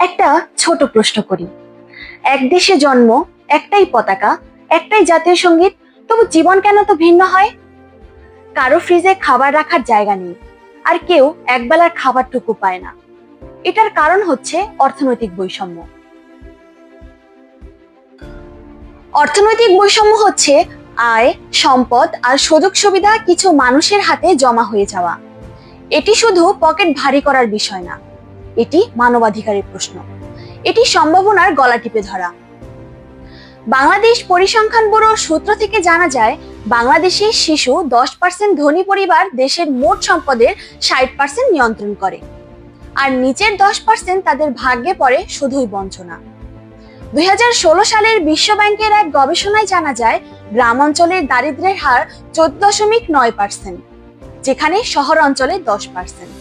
একটা ছোট প্রশ্ন করি। এক দেশে জন্ম, একটাই পতাকা, একটাই জাতীয় সংগীত, তবু জীবন কেন তো ভিন্ন হয়? কারও ফ্রিজে খাবার রাখার জায়গা নেই, আর কেউ একবেলার খাবারটুকু পায় না। এটার কারণ হচ্ছে অর্থনৈতিক বৈষম্য। অর্থনৈতিক বৈষম্য হচ্ছে আয়, সম্পদ আর সুযোগ সুবিধা কিছু মানুষের হাতে জমা হয়ে যাওয়া। এটি শুধু পকেট ভারী করার বিষয় না এটি মানবাধিকারের প্রশ্ন। এটি সম্ভাবনার গলা টিপে ধরা। বাংলাদেশ পরিসংখ্যান ব্যুরোর সূত্র থেকে জানা যায়, বাংলাদেশের শিশু দশ পার্সেন্ট ধনী পরিবার দেশের মোট সম্পদের ষাট পার্সেন্ট নিয়ন্ত্রণ করে। আর নিচের দশ পার্সেন্ট তাদের ভাগ্যে পড়ে শুধুই বঞ্চনা। দুই হাজার ষোলো সালের বিশ্ব ব্যাংকের এক গবেষণায় জানা যায় গ্রাম অঞ্চলের দারিদ্র্যের হার চোদ্দ দশমিক নয় পার্সেন্ট যেখানে শহর অঞ্চলে দশ পার্সেন্ট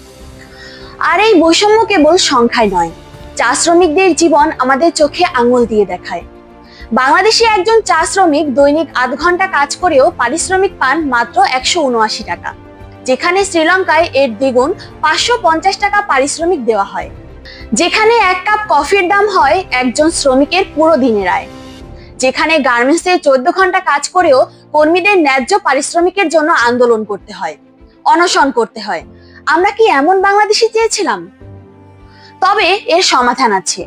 আর এই বৈষম্য কেবল সংখ্যায় নয় চা শ্রমিকদের জীবন আমাদের চোখে আঙুল দিয়ে দেখায়। বাংলাদেশে একজন চা শ্রমিক দৈনিক আধ ঘণ্টা কাজ করেও পারিশ্রমিক পান মাত্র একশো উনআশি টাকা, যেখানে শ্রীলঙ্কায় এর দ্বিগুণ পাঁচশো পঞ্চাশ টাকা পারিশ্রমিক দেওয়া হয়। যেখানে এক কাপ কফির দাম হয় একজন শ্রমিকের পুরো দিনের আয়। যেখানে গার্মেন্টসে চোদ্দ ঘণ্টা কাজ করেও কর্মীদের ন্যায্য পারিশ্রমিকের জন্য আন্দোলন করতে হয়, অনশন করতে হয় আমরা কি এমন বাংলাদেশি চেয়েছিলাম? তবে এর সমাধান আছে।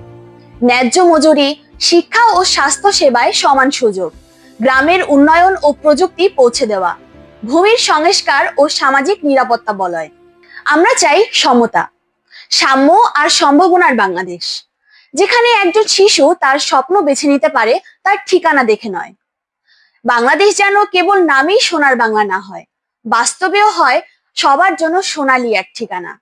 ন্যায্য মজুরি, শিক্ষা ও স্বাস্থ্য সেবায় সমান সুযোগ, গ্রামের উন্নয়ন ও প্রযুক্তি পৌঁছে দেওয়া, ভূমির সংস্কার ও সামাজিক নিরাপত্তা বলয়। আমরা চাই সমতা, সাম্য আর সম্ভাবনার বাংলাদেশ, যেখানে একজন শিশু তার স্বপ্ন বেছে নিতে পারে, তার ঠিকানা দেখে নয়। বাংলাদেশ যেন কেবল নামেই সোনার বাংলা না হয়, বাস্তবেও হয় সবার জন্য সোনালী এক ঠিকানা।